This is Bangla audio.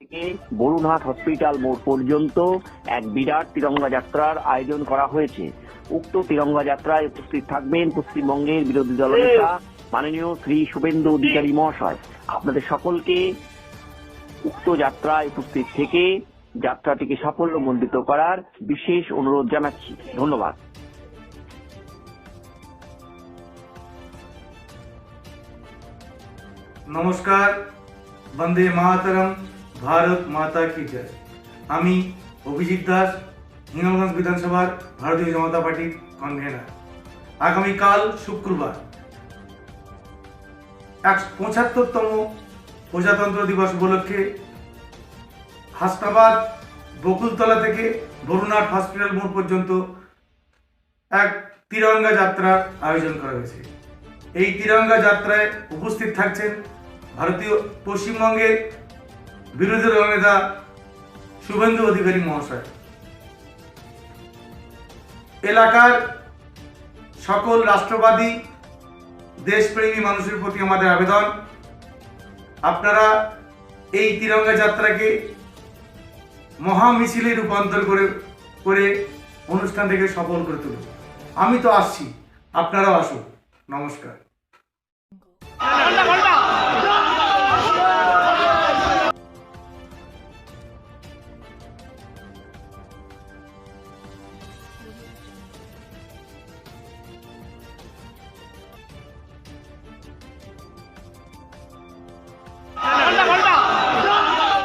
থেকে বরুণহাট হসপিটাল মোড় পর্যন্ত এক বিরাট তিরঙ্গা যাত্রার আয়োজন করা হয়েছে। উক্ত তিরঙ্গা যাত্রায় উপস্থিত থাকবেন পশ্চিমবঙ্গের বিরোধী দলনেতা মাননীয় শ্রী শুভেন্দু অধিকারী মহাশয়। আপনাদের সকলকে উক্ত যাত্রায় উপস্থিত থেকে যাত্রাটিকে সাফল্য সাফল্যমণ্ডিত করার বিশেষ অনুরোধ জানাচ্ছি। ধন্যবাদ। নমস্কার, বন্দে মাতরম। ভারত মাতা কি জয়? আমি অভিজিৎ দাস, হিঙ্গলগঞ্জ বিধানসভার ভারতীয় জনতা পার্টির কনভেনার। আগামীকাল শুক্রবার এক পঁচাত্তরতম প্রজাতন্ত্র দিবস উপলক্ষে হাসনাবাদ বকুলতলা থেকে বরুণাট হসপিটাল মোড় পর্যন্ত এক তিরঙ্গা যাত্রার আয়োজন করা হয়েছে। এই তিরঙ্গা যাত্রায় উপস্থিত থাকছেন ভারতীয় পশ্চিমবঙ্গের বিরোধী দল নেতা শুভেন্দু অধিকারী মহাশয়। এলাকার সকল রাষ্ট্রবাদী, দেশপ্রেমী মানুষের প্রতি আমাদের আবেদন। আপনারা এই তিরঙ্গা যাত্রাকে মহা মিছিলে রূপান্তর করে করে অনুষ্ঠানটাকে সফল করে তুলুন। আমি তো আসছি, আপনারাও আসুন। নমস্কার।